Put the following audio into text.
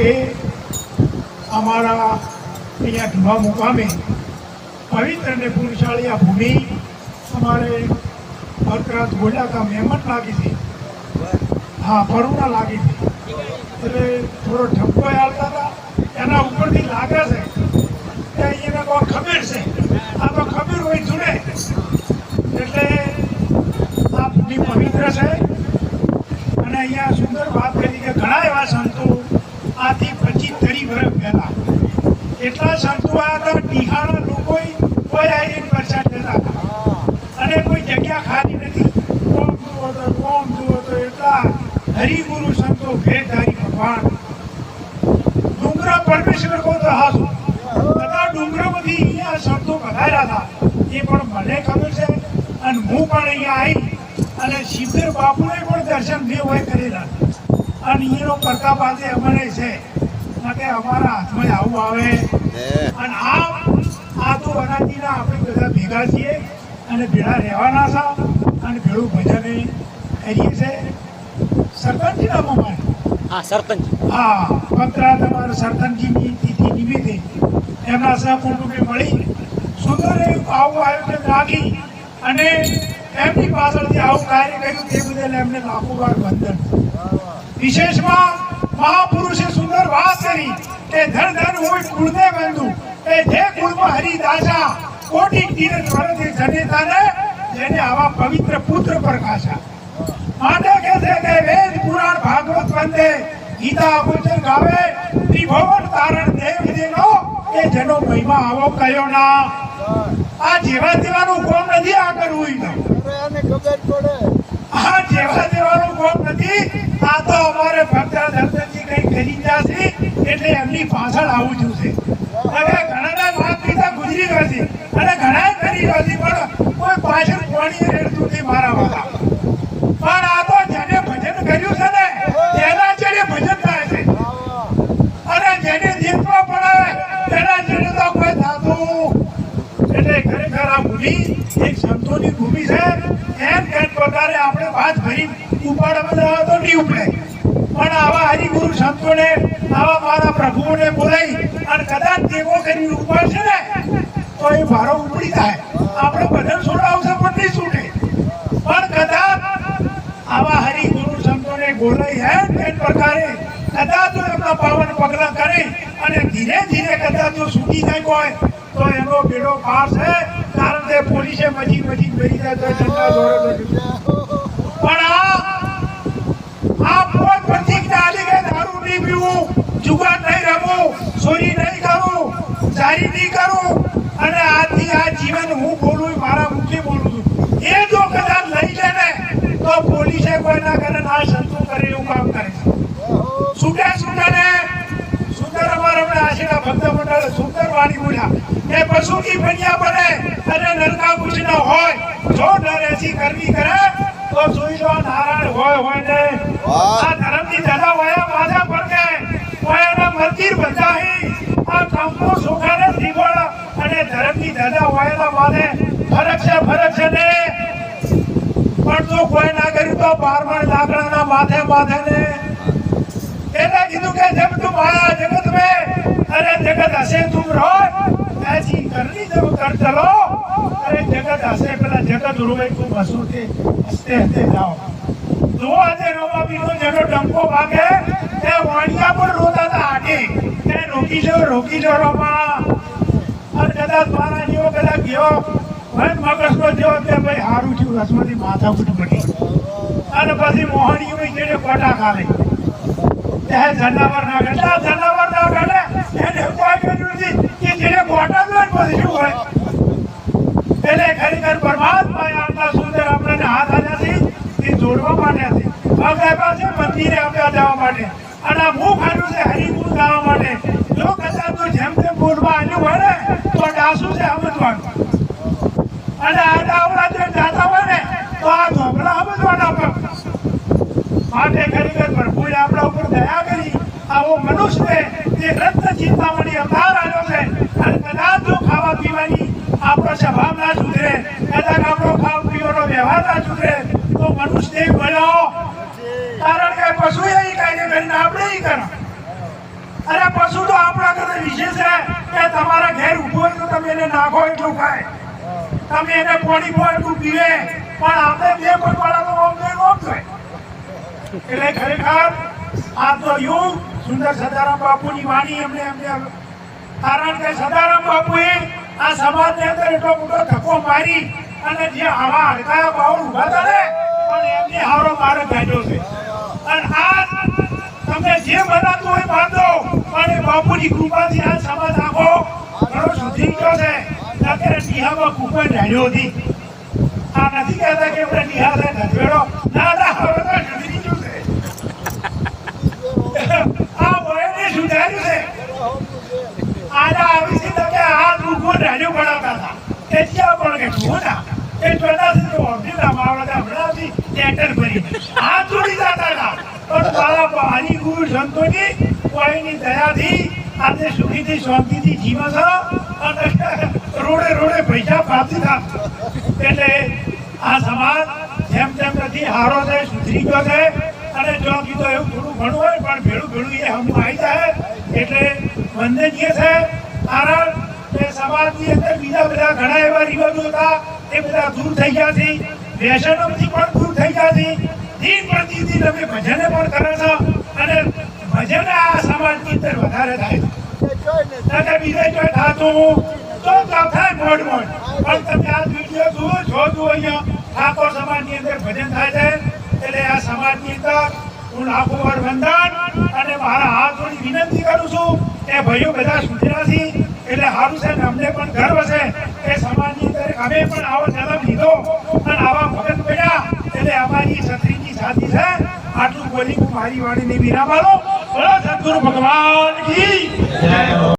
કે અમારા અહીંયા ધીમા મુકામે પવિત્ર અને પુરુષાળી આ ભૂમિ અમારે ભરતરાજ ગોડાકા મહેમત લાગી હતી હા કરુણા લાગી હતી એટલે થોડો ઠપકો આવતા હતા. એના ઉપરથી લાગે છે. કે અહીંયા કોઈ ખબર છે. આ તો ખબર હોય જોડે એટલે આ ભૂમિ પવિત્ર છે. અને અહીંયા સુંદર વાત કરી કે ઘણા એવા સંતો વર્ષ પહેલા એટલા સંતો આ હતા ટીહાના લોકો કોઈ પ્રસાદ લેતા હતા અને કોઈ જગ્યા ખાલી નથી. કોમ જુઓ તો, કોમ જુઓ તો, એટલા હરિગુરુ સંતો, ભેદધારી ભગવાન. ડુંગરા પરમેશ્વર કહો તો હાસુ. બધા ડુંગરામાંથી અહીંયા સંતો પધાર્યા હતા. એ પણ મને ખબર છે. અને હું પણ અહીંયા આવી અને શિબિર બાપુને પણ દર્શન દેવ હોય કરેલા. અને એનો કરતા પાસે અમને છે. ના કે અમારા હાથમાં આવું આવે. અને આ આ તો અનાજીના આપણે બધા ભેગા છીએ અને ભેળા રહેવાના છે અને ભેળું ભજન કરીએ છે સરપંચના મામા હા સરપંચ. હા પંકરા તમારા સરપંચજીની તિથિ નિમિત્તે એમના સહકુટુંબે મળી. સુંદર એવું આવું આયોજન રાખી અને એમની પાછળથી આવું કાર્ય કર્યું તે બદલ એમને લાખો વાર વંદન. વિશેષમાં મહાપુરુષે સુંદર વાત કરી કે ધન ધન હોય કુળને બંધુ એ જે કુળમાં હરિદાસા. કોટી તીરથ વરથી જનેતાને જેને આવા પવિત્ર પુત્ર પ્રકાશા. માટે કે છે કે વેદ પુરાણ ભાગવત વંદે ગીતા ગુજર ગાવે ત્રિભુવન તારણ દેવ દેનો કે જેનો મહિમા આવો કયો ના. આ જેવા તેવાનું કોમ નથી આ કરવું આ જેવા તેવાનું કોમ નથી આ તો અમારે ભક્તા દર્શનજી કઈ કરી જશે એટલે એમની પાછળ આવું છું છે હવે ઘણાના વાત પીતા ગુજરી ગયો છે અને ઘણા કરી ગયો છે પણ કોઈ પાછળ કોણી રેડતું નથી મારા વાળા પણ આ તો જેને ભજન કર્યું છે ને તેના જેને ભજન થાય છે અને જેને જીતવા પડે તેના જેને તો કોઈ થતું એટલે ખરેખર આ ભૂમિ એક સંતોની ભૂમિ છે એમ કેમ વાત ભરી ઉપાડ બધા તો નહીં ઉપડે પણ આવા હરિગુરુ સંતોને આવા મારા પ્રભુઓને બોલાવી અને કદાચ દેવો કરી ઉપાડશે ને, તો એ ભારો ઉપડી જાય. આપણે ભજન છોડાવશે પણ નહીં છૂટે. પણ કદાચ આવા હરિગુરુ સંતોને બોલાઈ હે તે પ્રકારે, કદાચ એમના પાવન પગલા કરે અને ધીરે ધીરે કદાચ જો છૂટી જાય હોય તો એનો બેડો પાર છે કારણ કે પોલીસે મજી મજી કરી જાય તો ઠંડા દોરે તો પણ આ આ પોત પ્રતિજ્ઞા આલી કે દારૂ નહીં પીવું જુગાર નહીં રમવું ચોરી નહીં કરું જારી નહીં કરું અને આજથી આ જીવન હું બોલું એ મારા મુખે બોલું છું એ જો કદાચ લઈ લે ને તો પોલીસે કોઈ ના કરે ના સંતો કરે એવું કામ કરે છે છૂટે છૂટે ને સુંદર અમારા હમણાં આશીના ભક્ત મંડળ સુંદર વાણી બોલ્યા કે પશુ કી બન્યા બને અને નરકા કુછ ન હોય. જો નર એસી કરવી કરે તો જોઈ લો નારાયણ હોય હોય ને. આ ધર્મની દાદા વયા માથા પર કે વયાના મંદિર બંધાહી. આ કંપો સોખાને ત્રિગોળ અને ધર્મની દાદા વયાના માથે ફરક છે ફરક છે ને. પણ જો કોઈ ના કર્યું તો બારમણ લાકડાના માથે માથે ને. એને કીધું કે જબ તું આયા જગત में अरे जगत हसे तुम रहो ऐसी करनी जब कर चलो अरे जगत हसे પેલા જગત રોવે તું હસો કે હસતે હસતે જાઓ જો આજે રોવા બીજો જેનો ડંકો વાગે એ વાણિયા પણ રોતા હતા આગે એ રોકી જો રોકી જો રોમા અને કદાચ મારા જેવો કદાચ ગયો હોય મગજનો જેવો તે ભાઈ હારું થયું રસમાંથી માથા ફૂટ પડી અને પછી મોહણીઓ જેને કોટા ખાલે એ જનાવર ના ગઢા જનાવર ના ગઢે એને કે જેને ખરેખર છે, એ જોડવા અને મુખ આપ્યું છે કદાચ તો આ ડાવડા જે જાતા હોય ને, તો આ પણ. માટે આપણા ઉપર દયા કરી આવો મનુષ્ય તે રત્ન ચિંતામણી અવતાર આવ્યો છે અને કદાચ જો ખાવા પીવાની આપણો સ્વભાવ ના સુધરે, કદાચ આપણો ખાવા પીવાનો વ્યવહાર ના સુધરે, તો મનુષ્ય બન્યો કારણ કે પશુ એ કાર્ય કરીને આપણે એ કરો અરે પશુ તો આપણા કરતા વિશેષ છે કે તમારા ઘેર ઊભો હોય તો તમે એને નાખો એટલું ખાય. તમે એને પોણી પો એટલું પીવે, પણ આપણે બે કોઈ ઓમ નહીં ઓમ થાય. એટલે ખરેખર આ તો યુગ સુંદર સદારામ બાપુની વાણી એમને એમને કારણ કે સદારામ બાપુએ આ સમાજને અંદર એટલો મોટો ધક્કો મારી અને જે આવા હડકાયા બાવળ ઊભા હતા ને, પણ એમને હારો મારો કાઢ્યો છે. અને આ તમને જે બનાતું હોય બાંધો પણ એ બાપુની કૃપાથી આ સમાજ આખો ઘણો સુધરી ગયો છે. અત્યારે નિહામાં કુપન ઢાળ્યો હતી આ નથી કહેતા કે આપણે નિહા છે નથવેડો ના ના હવે તો સુધરી ગયું છે આ વયને સુધાર્યું છે આના આવી છે તો કે આ દુઃખો ઢાળ્યો બનાવતા હતા એ જ્યાં પણ કે જુઓ ના એ ચોદાસી તો અડધીના માવડા હમણાંથી ટેટર ભરી આ જોડી જતા હતા. પણ મારા પાણી ગુરુ સંતોની કોઈની દયાથી આજે સુખીથી, શાંતિથી જીવા છો અને રોડે રોડે પૈસા પ્રાપ્ત થા એટલે આ સમાજ જેમ તેમ નથી હારો છે, સુધરી ગયો છે. અને જો કીધું એવું થોડું ઘણું હોય, પણ ભેળું ભેળું એ હમું આવી જાય. એટલે વંદનીય છે કારણ સમાજની અંદર બીજા બધા ઘણા એવા રિવાજો હતા એ બધા દૂર થઈ ગયા છે. વ્યસનોથી પણ દૂર થઈ ગયા છે. દિન પ્રતિદિન અમે ભજને પણ કરે છે અને ભજન આ સમાજની અંદર વધારે થાય છે. બીજે જો થાતું તો થાય મોડ મોડ. પણ તમે આ વીડિયો જુઓ જો અહીંયા, ઠાકોર સમાજની અંદર ભજન થાય છે. એટલે આ સમાજની અંદર હું વાર વંદન અને મારા હાથ જોડી વિનંતી કરું છું કે ભાઈઓ બધા સુધર્યા છે. એટલે સારું છે અમને પણ ગર્વ છે કે સમાજની અંદર અમે પણ આવો જન્મ લીધો. અને આવા ભગત પડ્યા, એટલે અમારી છત્રીની સાથી છે, આટલું બોલી હું મારી વાણીને વિરામ આલો સદગુરુ ભગવાન